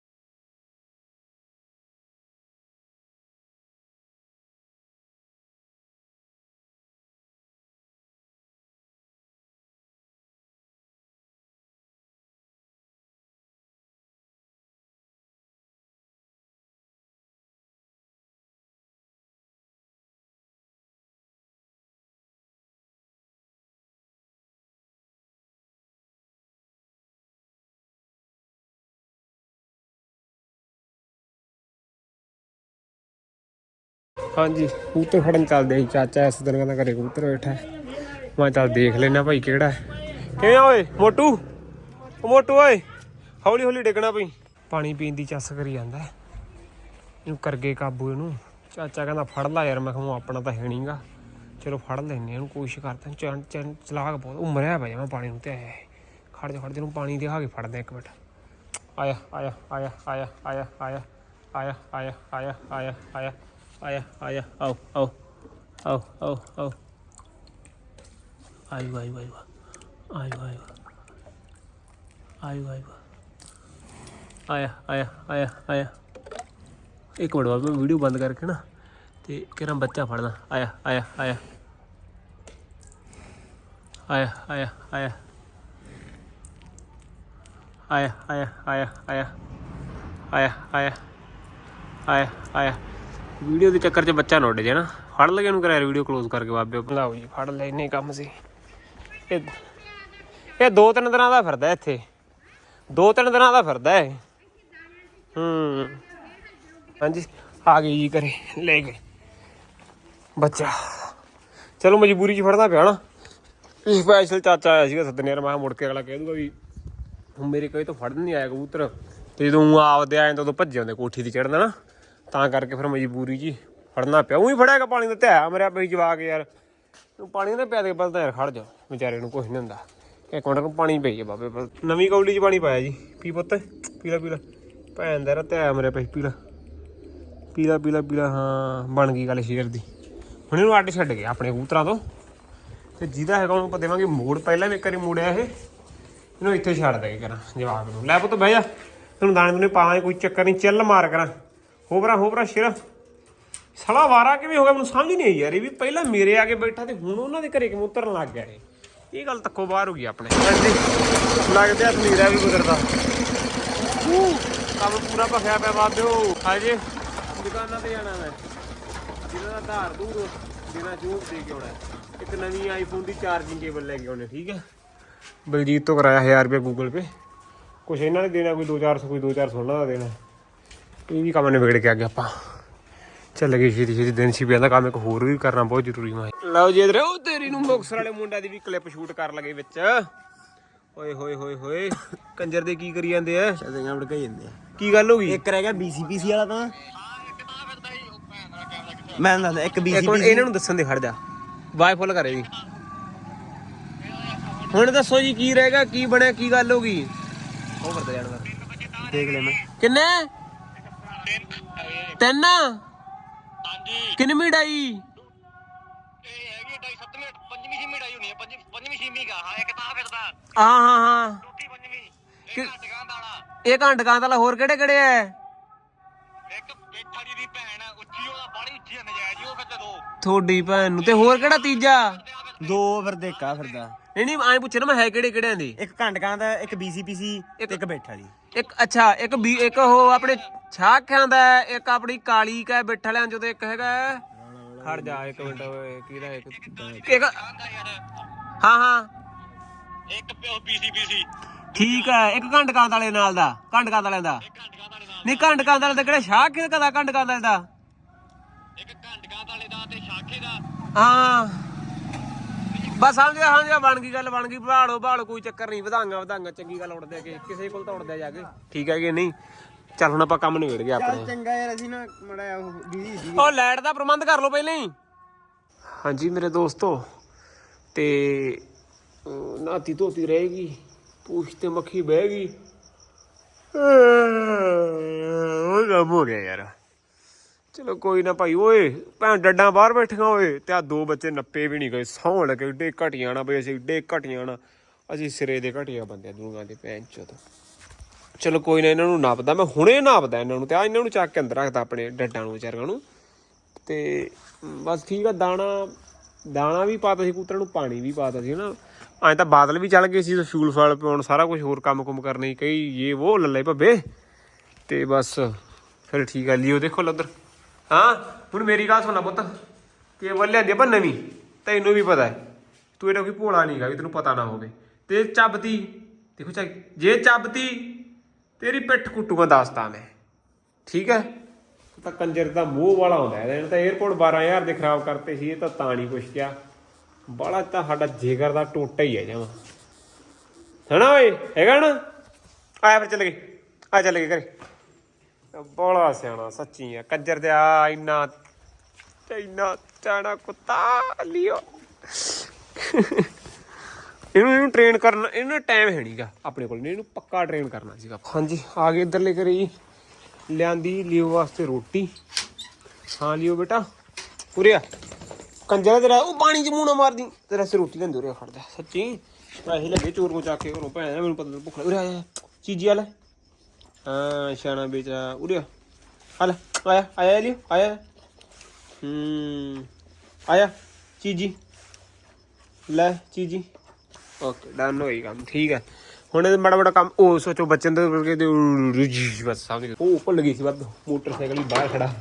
A: ਹਾਂਜੀ ਕਬੂਤਰ ਫੜਨ ਚੱਲਦੇ ਸੀ ਚਾਚਾ ਇਸ ਦਿਨ ਕਹਿੰਦਾ ਘਰੇ ਕਬੂਤਰ ਬੈਠਾ ਮੈਂ ਚੱਲ ਦੇਖ ਲੈਣਾ ਭਾਈ ਕਿਹੜਾ ਕਿਵੇਂ ਆ ਓਏ ਮੋਟੂ ਉਹ ਮੋਟੂ ਓਏ ਹੌਲੀ ਹੌਲੀ ਡਿੱਗਣਾ ਪਈ ਪਾਣੀ ਪੀਣ ਦੀ ਚੱਸ ਕਰੀ ਜਾਂਦਾ ਇਹਨੂੰ ਕਰ ਗਏ ਕਾਬੂ ਇਹਨੂੰ ਚਾਚਾ ਕਹਿੰਦਾ ਫੜ ਲੈ ਯਾਰ ਮੈਂ ਕਿਹਾ ਆਪਣਾ ਤਾਂ ਹੈ ਨਹੀਂਗਾ ਚਲੋ ਫੜ ਲੈਨੇ ਇਹਨੂੰ ਕੋਸ਼ਿਸ਼ ਕਰਦੇ ਹਾਂ ਚੰਨ ਚੰਨ ਚਲਾਕ ਬਹੁਤ ਉਹ ਮਰਿਆ ਪਿਆ ਮੈਂ ਪਾਣੀ ਨੂੰ ਤੇ ਆਇਆ ਖੜ ਜਾ ਖੜ ਜਾ ਨੂੰ ਪਾਣੀ ਦਿਖਾ ਕੇ ਫੜਦੇ ਇੱਕ ਮਿੰਟ ਆਇਆ ਆਇਆ ਆਇਆ ਆਇਆ ਆਇਆ ਆਇਆ ਆਇਆ ਆਇਆ ਆਇਆ ਆਇਆ ਆਇਆ ਆਇਆ, ਆਓ ਆਓ ਆਓ ਆਓ ਆਓ। ਆਇਓ ਆਇਓ ਆਇਓ ਆਇਓ ਆਇਓ। ਆਇਓ ਆਇਓ। ਆਇਆ ਆਇਆ ਆਇਆ ਆਇਆ। ਇੱਕ ਮਿੰਟ ਬਾਅਦ ਮੈਂ ਵੀਡੀਓ ਬੰਦ ਕਰਕੇ ਨਾ ਤੇ ਕਿਹੜਾ ਬੱਚਾ ਫੜਨਾ ਆਇਆ ਆਇਆ ਆਇਆ। ਆਇਆ ਆਇਆ ਆਇਆ। ਆਇਆ ਆਇਆ ਆਇਆ ਆਇਆ। ਆਇਆ ਆਇਆ ਆਇਆ ਆਇਆ। ਵੀਡੀਓ ਦੇ ਚੱਕਰ 'ਚ ਬੱਚਾ ਨਾ ਜੇ ਨਾ। ਫੜ ਲਗੇ ਉਹਨੂੰ ਕਰਿਆ ਵੀਡੀਓ ਕਲੋਜ਼ ਕਰਕੇ ਬਾਬੇ ਭਲਾਓ ਜੀ, ਫੜ ਲੈ ਇੰਨੇ ਕੰਮ ਸੀ। ਇਹ ਇਹ ਦੋ ਤਿੰਨ ਦਿਨਾਂ ਦਾ ਫਿਰਦਾ ਇੱਥੇ। ਦੋ ਤਿੰਨ ਦਿਨਾਂ ਦਾ ਫਿਰਦਾ ਇਹ। ਹੂੰ। ਹਾਂਜੀ, ਆ ਗਈ ਜੀ ਘਰੇ, ਲੈ ਗਏ। ਬੱਚਾ। ਚਲੋ ਮਜਬੂਰੀ 'ਚ ਫੜਦਾ ਪਿਆ ਨਾ। ਸਪੈਸ਼ਲ ਚਾਚਾ ਆਇਆ ਸੀਗਾ ਸੱਦਨੇ ਯਾਰ ਮੈਂ ਕਿਹਾ ਮੁੜ ਕੇ ਅਗਲਾ ਕਹਿ ਦੂਗਾ ਵੀ ਮੇਰੇ ਕਹੇ ਤੋਂ ਫੜਨ ਨਹੀਂ ਆਇਆ ਕਬੂਤਰ। ਤੇ ਜਦੋਂ ਆਪਦੇ ਆਏ ਤਾਂ ਉਦੋਂ ਭੱਜੇ ਹੁੰਦੇ ਕੋਠੀ ਤੇ ਚੜਨਾ ਨਾ। ਤਾਂ ਕਰਕੇ ਫਿਰ ਮਜਬੂਰੀ ਜੀ ਫੜਨਾ ਪਿਆ। ਉਹੀ ਫੜਿਆਗਾ ਪਾਣੀ ਦਾ ਧਿਆ ਮੇਰਾ ਬਈ ਜਵਾ ਕੇ ਯਾਰ। ਤੂੰ ਪਾਣੀ ਨਾ ਪਿਆ ਦੇ ਬਲਦਾ ਯਾਰ ਖੜ ਜਾ, ਵਿਚਾਰੇ ਨੂੰ ਕੁਝ ਨਹੀਂ ਹੁੰਦਾ। ਇੱਕ ਮਿੰਟ ਨੂੰ ਪਾਣੀ ਪਈ ਹੈ ਬਾਬੇ ਬਲ ਨਵੀਂ ਕੌਲੀ 'ਚ ਪਾਣੀ ਪਾਇਆ ਜੀ। ਪੀ ਪੁੱਤ, ਪੀਲਾ ਪੀਲਾ। ਭੈਣ ਦਾ ਧਿਆ ਮੇਰੇ ਪਈ ਪੀਲਾ। ਪੀਲਾ ਪੀਲਾ ਪੀਲਾ, ਹਾਂ, ਬਣ ਗਈ ਗੱਲ ਸ਼ੇਰ ਦੀ। ਹੁਣ ਇਹਨੂੰ ਅੱਡ ਛੱਡ ਗਿਆ ਆਪਣੇ ਕਬੂਤਰਾਂ ਤੋਂ। ਤੇ ਜਿਹਦਾ ਹੈਗਾ ਉਹਨੂੰ ਆਪਾਂ ਦੇਵਾਂਗੇ ਮੋੜ। ਪਹਿਲਾਂ ਵੀ ਇੱਕ ਵਾਰੀ ਮੋੜਿਆ ਇਹ। ਇਹਨੂੰ ਇੱਥੇ ਛੱਡ ਦੇ ਕਰਾਂ ਜਵਾਬ ਨੂੰ। ਲੈ ਪੁੱਤ ਬਹਿ ਜਾ। ਤੈਨੂੰ ਦਾਣੇ ਦੁਨੇ ਪਾਵਾਂਗੇ, ਕੋਈ ਚੱਕਰ ਨਹੀਂ ਚੱਲ ਮਾਰ ਕਰਾਂ। ਹੋਬਰਾ ਹੋਬਰਾ ਸ਼ੇਰਾ। ਸਲਾ ਵਾਰਾ ਕਿਵੇਂ ਹੋ ਗਿਆ? ਮੈਨੂੰ ਸਮਝ ਨਹੀਂ ਆਈ ਯਾਰ। ਇਹ ਵੀ ਪਹਿਲਾਂ ਮੇਰੇ ਆ ਕੇ ਬੈਠਾ ਤੇ ਹੁਣ ਉਹਨਾਂ ਦੇ ਘਰੇ ਕਿਵੇਂ ਉਤਰਨ ਲੱਗ ਗਿਆ ਇਹ? ਇਹ ਗੱਲ ਤੱਕੋ ਬਾਹਰ ਹੋ ਗਈ ਆਪਣੇ। ਹਾਂਜੀ। ਲੱਗਦਾ ਤਨੀਰਾ ਵੀ ਗੁਜ਼ਰਦਾ। ਕੰਮ ਪੂਰਾ ਭਖਿਆ ਪਿਆ ਬਾਬਿਓ ਹਾਜੇ ਦੁਕਾਨਾਂ ਤੇ ਜਾਣਾ ਮੈਂ। ਜਿਹਨਾਂ ਦਾ ਧਾਰ ਦੂਰ ਜਿਹਨਾਂ ਜੂਬ ਦੇ ਕੇ ਆਉਣਾ। ਇੱਕ ਨਵੀਂ ਆਈਫੋਨ ਦੀ ਚਾਰਜਿੰਗ ਕੇਬਲ ਲੈ ਕੇ ਆਉਣੇ ਠੀਕ ਹੈ? ਬਲਜੀਤ ਤੋਂ ਕਰਾਇਆ 1000 ਰੁਪਏ ਗੂਗਲ ਪੇ ਕੁਛ ਇਹਨਾਂ ਨੇ ਦੇਣਾ ਕੋਈ 2-400 ਕੋਈ 2-400 ਉਹਨਾਂ ਦਾ ਦੇਣਾ। ਇਹ ਵੀ ਕੰਮ ਨਿਬੇੜ ਕੇ ਆ ਗਏ ਆਪਾਂ। ਚੱਲ ਗਏ ਛੇਤੀ ਛੇਤੀ ਦਿਨ ਸੀ ਪਿਆ ਕੰਮ ਇੱਕ ਹੋਰ ਵੀ ਕਰਨਾ ਬਹੁਤ ਜ਼ਰੂਰੀ ਮੈਂ। ਲਓ ਜੀ ਇਧਰ ਉਹ ਤੇਰੀ ਨੂੰ ਮੁਕਸਰ ਵਾਲੇ ਮੁੰਡਾ ਦੀ ਵੀ ਕਲਿੱਪ ਸ਼ੂਟ ਕਰ ਲਗੇ ਵਿੱਚ। ਓਏ ਹੋਏ ਹੋਏ ਹੋਏ ਕੰਜਰ ਦੇ ਕੀ ਕਰੀ ਜਾਂਦੇ ਆ?
B: ਸ਼ਦਿਆਂ ਵੜ ਕੇ ਜਾਂਦੇ ਆ।
A: ਕੀ ਗੱਲ ਹੋ ਗਈ?
B: ਇੱਕ ਰਹਿ ਗਿਆ ਬੀਸੀਪੀਸੀ ਵਾਲਾ ਤਾਂ। ਮੈਂ ਦੱਸਦਾ ਇੱਕ ਬੀਸੀਪੀਸੀ
A: ਇਹਨਾਂ ਨੂੰ ਦੱਸਣ ਦੇ ਖੜ ਜਾ। ਵਾਈ ਫੁੱਲ ਕਰੇ ਜੀ ਹੁਣ ਦੱਸੋ ਜੀ ਕੀ ਰਹੇਗਾ ਕੀ ਬਣਿਆ ਕੀ ਗੱਲ ਹੋ ਗਈ? ਉਹ ਵਰਦਾ ਜਾਨਵਰ
B: ਦੇਖ ਲੈ ਮੈਂ।
A: ਕਿੰਨੇ? ਤਿੰਨ। ਕਿੰਨੀ ਮੀਡਾਈ
C: ਇਹ ਹੈਗੀ ਢਾਈ ਸੱਤਵੀਂ ਪੰਜਵੀਂ ਛੇਵੀਂ ਢਾਈ ਹੋਣੀ ਹੈ ਪੰਜਵੀਂ ਪੰਜਵੀਂ ਛੇਵੀਂ ਦਾ ਹਾਂ ਇੱਕ ਤਾਂ ਫਿਰਦਾ।
A: ਹਾਂ ਹਾਂ ਹਾਂ।
C: ਚੌਥੀ ਪੰਜਵੀਂ।
A: ਕਿ-
C: ਇੱਕ ਦੁਕਾਨ ਵਾਲਾ
A: ਇਹ ਘੰਟਕਾਂ ਵਾਲਾ ਹੋਰ ਕਿਹੜੇ ਕਿਹੜੇ ਐ?
C: ਇੱਕ ਜੀ ਦੀ ਭੈਣ ਉੱਚੀ ਉਹਦਾ ਬਾੜੀ ਉੱਚੀ ਆ ਨਜਾਇਜ਼। ਹੀ ਉਹ ਫਿਰ ਤੇ ਦੋ।
A: ਥੋੜੀ ਭੈਣ ਨੂੰ ਤੇ ਹੋਰ ਕਿਹੜਾ ਤੀਜਾ?
B: ਦੋ ਫਿਰ ਦੇਖਾ ਫਿਰਦਾ।
A: ਨਹੀਂ ਨਹੀਂ ਐਂ ਪੁੱਛ ਨਾ ਮੈਂ ਹੈ ਕਿਹੜੇ ਕਿਹੜਿਆਂ ਦੀ?
B: ਇੱਕ ਘੰਟਕਾਂ ਦਾ ਇੱਕ ਬੀਸੀਪੀਸੀ ਤੇ ਇੱਕ ਬੈਠਾ ਜੀ।
A: ਇੱਕ ਅੱਛਾ ਇੱਕ ਵੀ ਇੱਕ ਉਹ ਆਪਣੇ ਛਾਖਿਆਂ ਦਾ ਹੈ, ਇੱਕ ਆਪਣੀ ਕਾਲੀ ਕਾ ਬਿੱਠ ਵਾਲਿਆਂ ਚੋਂ ਤੇ ਇੱਕ ਹੈਗਾ। ਹੈ- ਖੜ ਜਾ ਇੱਕ ਮਿੰਟ ਓਏ ਕਿਹਦਾ ਇੱਕ? ਇੱਕ ਹਾਂ ਹਾਂ।
C: ਇੱਕ ਪਿਓ ਬੀਸੀਬੀਸੀ
A: ਠੀਕ ਹੈ ਇੱਕ ਘੰਟਕਾਂ ਵਾਲੇ ਨਾਲ ਦਾ ਘੰਟਕਾਂ ਵਾਲਿਆਂ ਦਾ।
C: ਘੰਟਕਾਂ ਵਾਲੇ ਦਾ
A: ਨਹੀਂ ਘੰਟਕਾਂ ਵਾਲੇ ਦਾ ਕਿਹੜਾ ਛਾਖੇ ਕਦਾ ਘੰਟਕਾਂ ਵਾਲੇ ਦਾ?
C: ਇੱਕ ਘੰਟਕਾਂ ਵਾਲੇ ਦਾ ਤੇ ਸ਼ਾਖੇ ਦਾ।
A: ਹਾਂ। ਬਸ ਸਮਝ ਗਿਆ ਸਮਝ ਗਿਆ ਬਣ ਗਈ ਗੱਲ ਬਣ ਗਈ। ਭਾਲੋ ਭਾਲੋ ਕੋਈ ਚੱਕਰ ਨਹੀਂ ਵਧਾਂਗਾ ਵਧਾਂਗਾ ਚੰਗੀ ਗੱਲ ਉੜਦੇ ਕਿ ਕਿਸੇ ਕੋਲ ਤਾਂ ਉੜਦੇ ਜਾ ਕੇ। ਠੀਕ ਹੈ ਕਿ ਨਹੀਂ? ਚੱਲ ਹੁਣ ਆਪਾਂ ਕੰਮ ਨਿਬੇੜ ਗਏ ਆਪਣੇ।
B: ਚੰਗਾ ਯਾਰ ਅਸੀਂ ਨਾ ਮੜਾ ਉਹ ਬਿਜ਼ੀ ਸੀ
A: ਉਹ ਲਾਈਟ ਦਾ ਪ੍ਰਬੰਧ ਕਰ ਲਓ ਪਹਿਲਾਂ ਹੀ। ਹਾਂਜੀ ਮੇਰੇ ਦੋਸਤੋ ਤੇ ਅਹ, ਨਾਤੀ ਧੋਤੀ ਰਹੇਗੀ ਪੂਛ ਤੇ ਮੱਖੀ ਬਹਿ ਗਈ। ਉਹ ਕੰਮ ਹੋ ਗਿਆ ਯਾਰ। ਚਲੋ ਕੋਈ ਨਾ ਭਾਈ, ਓਏ, ਭੈਣ ਡੱਡਾਂ ਬਾਹਰ ਬੈਠੀਆਂ ਓਏ, ਤੇ ਆ ਦੋ ਬੱਚੇ ਨੱਪੇ ਵੀ ਨਹੀਂ ਗਏ ਸੌਣ ਲੱਗੇ, ਏਡੇ ਘਟੀਆਂ ਨਾ ਬਈ ਅਸੀਂ, ਏਡੇ ਘਟੀਆਂ ਨਾ ਅਸੀਂ ਸਿਰੇ ਦੇ ਘਟੀਆਂ ਬੰਦੇ ਆ ਦੇ ਭੈਣ ਚੋਦ। ਚਲੋ ਕੋਈ ਨਾ ਇਹਨਾਂ ਨੂੰ ਨਾਪਦਾ, ਮੈਂ ਹੁਣੇ ਨਾਪਦਾ ਇਹਨਾਂ ਨੂੰ ਤੇ ਆ ਇਹਨਾਂ ਨੂੰ ਚੱਕ ਕੇ ਅੰਦਰ ਰੱਖਦਾ ਆਪਣੇ ਡੱਡਾਂ ਨੂੰ, ਵਿਚਾਰਿਆਂ ਨੂੰ। ਤੇ ਬਸ ਠੀਕ ਆ, ਦਾਣਾ ਦਾਣਾ ਵੀ ਪਾਤਾ ਸੀ, ਕੂਤਰਾਂ ਨੂੰ ਪਾਣੀ ਵੀ ਪਾਤਾ ਸੀ ਨਾ ਐਂ ਤਾਂ ਬਾਦਲ ਵੀ ਚੱਲ ਗਏ ਸੀ, ਤੇ ਫੂਲ ਫਲ ਪਿਉਣ, ਸਾਰਾ ਕੁਝ ਹੋਰ ਕੰਮ ਕੁਮ ਕਰਨੇ ਕਈ ਇਹ ਉਹ ਲੱਲੇ ਭੱਬੇ। ਤੇ ਬਸ, ਫਿਰ ਠੀਕ ਆ, ਲਿਓ ਦੇਖੋ ਲੱਦਰ। ਹਾਂ? ਹੁਣ ਮੇਰੀ ਗੱਲ ਸੁਣਨਾ ਪੁੱਤ। ਕੇਵਲ ਲਿਆਂਦੀ ਆਪਾਂ ਨਵੀਂ। ਤੈਨੂੰ ਵੀ ਪਤਾ ਹੈ। ਤੂੰ ਇਹਦਾ ਕੋਈ ਭੋਲਾ ਨਹੀਂਗਾ ਵੀ ਤੈਨੂੰ ਪਤਾ ਨਾ ਹੋਵੇ। ਤੇ ਚੱਬਤੀ, ਦੇਖੋ ਚੱਕ ਜੇ ਚੱਬਤੀ, ਤੇਰੀ ਪਿੱਠ ਕੁੱਟੂਗਾ ਦੱਸਦਾ ਮੈਂ ਠੀਕ ਹੈ? ਤਾਂ ਕੰਜਰ ਦਾ ਮੂੰਹ ਵਾਲਾ ਹੁੰਦਾ ਹੈ। ਇਹਨੇ ਤਾਂ 에어ਪੋਰਟ 12000 ਦੇ ਖਰਾਬ ਕਰਤੇ ਸੀ, ਇਹ ਤਾਂ ਤਾਂ ਨਹੀਂ ਕੁਛ ਕਿਹਾ ਬਾਲਾ ਤਾਂ ਸਾਡਾ ਜੇਗਰ ਦਾ ਟੋਟਾ ਹੀ ਹੈ ਜਮਾ। ਹਨਾ ਓਏ? ਹੈਗਾ ਨਾ? ਆਇਆ ਫਿਰ ਚੱਲ ਗਏ। ਆ ਚੱਲ ਗਏ ਘਰੇ। ਬੋਲਾ ਸਿਆਣਾ, ਸੱਚੀ ਆ। ਕੱਜਰ ਦੇ ਆ, ਇੰਨਾ ਇੰਨਾ ਚਾਣਾ ਕੁੱਤਾ, ਲਿਓ। ਇਹਨੂੰ ਇਹਨੂੰ ਟ੍ਰੇਨ ਕਰਨਾ, ਇਹਨੂੰ ਟਾਈਮ ਹੈ ਨਹੀਂਗਾ ਆਪਣੇ ਕੋਲ। ਇਹਨੂੰ ਪੱਕਾ ਟ੍ਰੇਨ ਕਰਨਾ ਸੀਗਾ। ਹਾਂਜੀ, ਆ ਗਏ ਇੱਧਰਲੇ ਘਰੇ ਜੀ। ਲਿਆਂਦੀ ਲਿਓ ਵਾਸਤੇ ਰੋਟੀ। ਹਾਂ ਲਿਓ ਬੇਟਾ। ਉਰੇ ਆ। ਕੰਜਰਾ ਤੇਰਾ। ਉਹ ਪਾਣੀ ਚ ਮੂੰਹ ਨਾ ਮਾਰਦੀ। ਤੇਰਾ ਸੇ ਰੋਟੀ ਲੈਂਦੇ ਉਰੇ ਆ, ਖੜਦਾ। ਸੱਚੀ। ਪੈਸੇ ਲੱਗੇ ਚੋਰ ਕੋ ਚਾ ਕੇ ਘਰੋਂ। ਭੈਣ ਮੈਨੂੰ ਪਤਾ ਭੁੱਖ ਲੱਗ ਉਰੇ ਚੀਜੀ ਵਾਲਾ ਹਾਂ ਸ਼ਾਨਾ ਬੇਚਾ ਉਰੇ ਹਲ ਆਇਆ ਆਇਆ ਲਿਓ ਆਇਆ। ਹੂੰ ਆਇਆ ਚੀਜੀ। ਲੈ ਚੀਜੀ। ਓਕੇ ਡਨ ਹੋਈ ਕੰਮ ਠੀਕ ਹੈ ਹੁਣ ਇਹ ਮਾੜਾ ਮਾੜਾ ਕੰਮ ਉਹ ਸੋਚੋ ਬੱਚਨ ਦੇ ਕਰਕੇ ਤੇ ਬਸ ਸਮਝ ਗਏ। ਉਹ ਭੁੱਲ ਗਈ ਸੀ ਵੱਧ ਮੋਟਰਸਾਈਕਲ ਹੀ ਬਾਹਰ ਖੜਾ।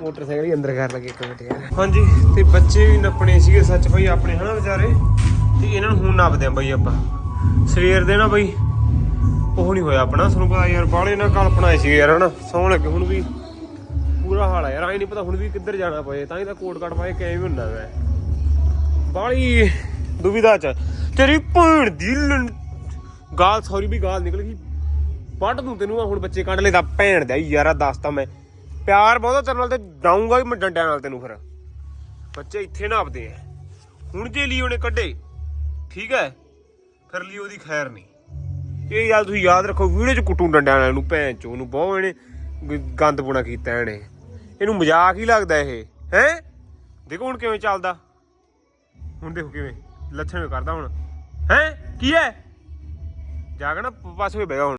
A: ਮੋਟਰਸਾਈਕਲ ਹੀ ਅੰਦਰ ਕਰ ਲਗੇ ਇੱਕ ਮਿੰਟ ਯਾਰ। ਹਾਂਜੀ ਤੇ ਬੱਚੇ ਵੀ ਨੱਪਣੇ ਸੀਗੇ ਸੱਚ ਬਈ ਆਪਣੇ ਹਨਾ ਵਿਚਾਰੇ? ਤੇ ਇਹਨਾਂ ਨੂੰ ਹੁਣ ਨਾਪਦੇ ਆ ਬਈ ਆਪਾਂ। ਸਵੇਰ ਦੇ ਨਾ ਬਈ ਉਹ ਨਹੀਂ ਹੋਇਆ ਆਪਣਾ ਤੁਹਾਨੂੰ ਪਤਾ ਯਾਰ ਬਾਹਲੇ ਨਾ ਕਲਪਨਾ ਸੀਗੇ ਯਾਰ, ਹਨਾ? ਸੌਣ ਲੱਗੇ ਹੁਣ ਵੀ। ਪੂਰਾ ਹਾਲ ਆ ਯਾਰ ਆਈ ਨਹੀਂ ਪਤਾ ਹੁਣ ਵੀ ਕਿੱਧਰ ਜਾਣਾ ਪਏ, ਤਾਂ ਹੀ ਤਾਂ ਕੋਟ ਕੱਟ ਪਾਏ ਕਿਵੇਂ ਹੁੰਦਾ ਵੈ ਬਾਲੀ ਦੁਵਿਧਾ ਚ। ਤੇਰੀ ਭੈਣ ਦੀ ਗਾਲ ਸੌਰੀ ਵੀ ਗਾਲ ਨਿਕਲ ਗਈ। ਵੱਢ ਦੂੰ ਤੈਨੂੰ, ਆਹ ਹੁਣ ਬੱਚੇ ਕੱਢ ਲੈ ਤਾਂ ਭੈਣ ਦਾ ਯਾਰਾ ਦੱਸਦਾ ਮੈਂ। ਪਿਆਰ ਬਹੁਤਾ ਤੇਰੇ ਨਾਲ ਤੇ ਡਾਉਂਗਾ ਵੀ ਮੈਂ ਡੰਡਿਆਂ ਨਾਲ ਤੈਨੂੰ ਫਿਰ। ਬੱਚੇ ਇੱਥੇ ਨਾ ਆਪਦੇ ਹੁਣ ਜੇ ਲਈ ਉਹਨੇ ਕੱਢੇ, ਠੀਕ ਹੈ? ਫਿਰ ਲਈ ਉਹਦੀ ਖੈਰ ਨਹੀਂ। ਇਹ ਯਾਦ ਤੁਸੀਂ ਯਾਦ ਰੱਖੋ, ਵੀਡੀਓ ਚ ਕੁੱਟੂ ਡੰਡਿਆਂ ਨਾਲ ਨੂੰ, ਭੈਣ ਚੋ ਨੂੰ, ਬਹੁਤ ਇਹਨੇ ਗੰਦ ਪੁਣਾ ਕੀਤਾ ਇਹਨੇ। ਇਹਨੂੰ ਮਜ਼ਾਕ ਹੀ ਲੱਗਦਾ ਇਹ, ਹੈ? ਦੇਖੋ ਹੁਣ ਕਿਵੇਂ ਚੱਲਦਾ। ਹੁਣ ਦੇਖੋ ਕਿਵੇਂ, ਲੱਛਣ ਵੀ ਕਰਦਾ ਹੁਣ। ਹੈ? ਕੀ ਹੈ? ਜਾਗਣਾ, ਪਾਸੇ ਬੈਗਾ ਹੁਣ।